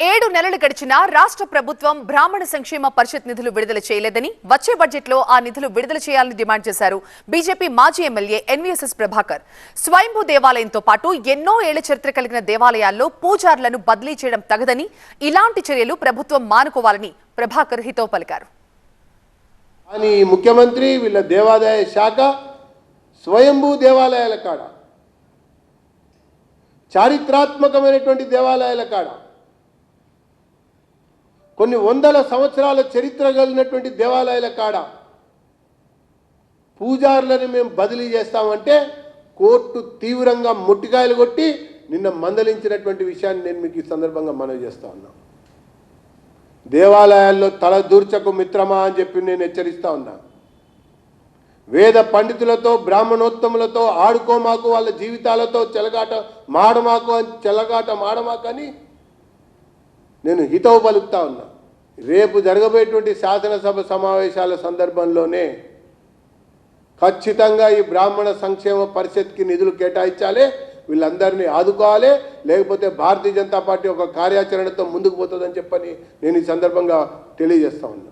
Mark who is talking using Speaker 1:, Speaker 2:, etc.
Speaker 1: ఏడు నెలలు గడిచినా రాష్ట్ర ప్రభుత్వం బ్రాహ్మణ సంక్షేమ పరిషత్ నిధులు విడుదల చేయలేదని వచ్చే బడ్జెట్లో ఆ నిధులు విడుదల చేయాలని డిమాండ్ చేశారు బీజేపీ మాజీ ఎమ్మెల్యే ఎన్వీఎస్ఎస్ ప్రభాకర్. స్వయంభూ దేవాలయంతో పాటు ఎన్నో ఏళ్ళ చరిత్ర కలిగిన దేవాలయాల్లో పూజారులను బదిలీ చేయడం తగదని ఇలాంటి చర్యలు ప్రభుత్వం మానుకోవాలని ప్రభాకర్ హితో పలికారు.
Speaker 2: కానీ ముఖ్యమంత్రి వీళ్ళ దేవాదాయ శాఖ స్వయంభూ దేవాలయాల కాడ చారిత్రాత్మకమైనటువంటి దేవాలయాల కాడ కొన్ని వందల సంవత్సరాల చరిత్ర కలిగినటువంటి దేవాలయాల కాడ పూజారులను మేము బదిలీ చేస్తామంటే కోర్టు తీవ్రంగా ముట్టికాయలు కొట్టి నిన్న మందలించినటువంటి విషయాన్ని నేను మీకు ఈ సందర్భంగా మనవి చేస్తా ఉన్నా. దేవాలయాల్లో తల దూర్చకు మిత్రమా అని చెప్పి నేను హెచ్చరిస్తా ఉన్నా. వేద పండితులతో బ్రాహ్మణోత్తములతో ఆడుకోమాకు వాళ్ళ జీవితాలతో చెలగాట మాడమాకు అని చెలగాట మాడమాకని నేను హితవు పలుకుతా ఉన్నా. రేపు జరగబోయేటువంటి శాసనసభ సమావేశాల సందర్భంలోనే ఖచ్చితంగా ఈ బ్రాహ్మణ సంక్షేమ పరిషత్కి నిధులు కేటాయించాలి వీళ్ళందరినీ ఆదుకోవాలి లేకపోతే భారతీయ జనతా పార్టీ ఒక కార్యాచరణతో ముందుకు పోతుందని చెప్పని నేను ఈ సందర్భంగా తెలియజేస్తా ఉన్నా.